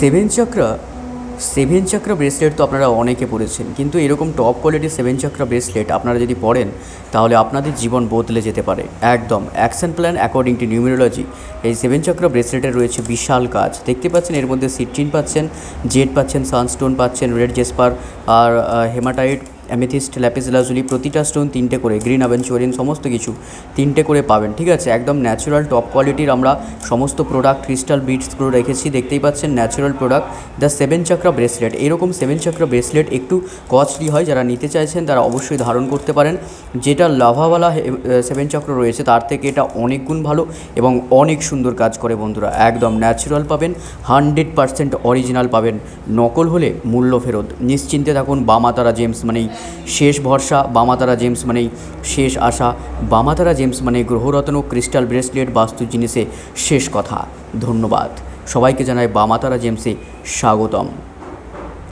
Seven চক্র seven চক্র bracelet তো আপনারা অনেকে পড়েছেন কিন্তু এরকম টপ কোয়ালিটির সেভেন চক্র ব্রেসলেট আপনারা যদি পড়েন তাহলে আপনাদের জীবন বদলে যেতে পারে। একদম। Action plan according to numerology এই সেভেন চক্র ব্রেসলেটের রয়েছে বিশাল কাজ। দেখতে পাচ্ছেন এর মধ্যে সিট্রিন পাচ্ছেন জেট পাচ্ছেন সানস্টোন পাচ্ছেন রেড জেসপার আর হেমাটাইট অ্যামেথিস্ট ল্যাপিস লাজুলি প্রতিটা স্টোন তিনটে করে, গ্রিন অ্যাভেঞ্চুরিন সমস্ত কিছু তিনটে করে পাবেন, ঠিক আছে? একদম ন্যাচারাল টপ কোয়ালিটির আমরা সমস্ত প্রোডাক্ট ক্রিস্টাল বিটসগুলো রেখেছি, দেখতেই পাচ্ছেন natural product the seven chakra bracelet এরকম সেভেন চক্রা ব্রেসলেট একটু কস্টলি হয়, যারা নিতে চাইছেন তারা অবশ্যই ধারণ করতে পারেন, যেটা লাভাওয়ালা সেভেন চক্র রয়েছে, তার থেকে এটা অনেক গুণ ভালো এবং অনেক সুন্দর কাজ করে বন্ধুরা, একদম ন্যাচারাল পাবেন হান্ড্রেড পারসেন্ট অরিজিনাল পাবেন, নকল হলে মূল্য ফেরত, নিশ্চিন্তে থাকুন, বামাতারা জেমস, মানেই শেষ ভরসা, বামাতারা জেমস মানেই শেষ আশা। বামাতারা জেমস মানে গ্রহরত্ন ক্রিস্টাল ব্রেসলেট বাস্তু জিনিসে শেষ কথা। ধন্যবাদ। সবাইকে জানায় বামাতারা জেমসে স্বাগতম।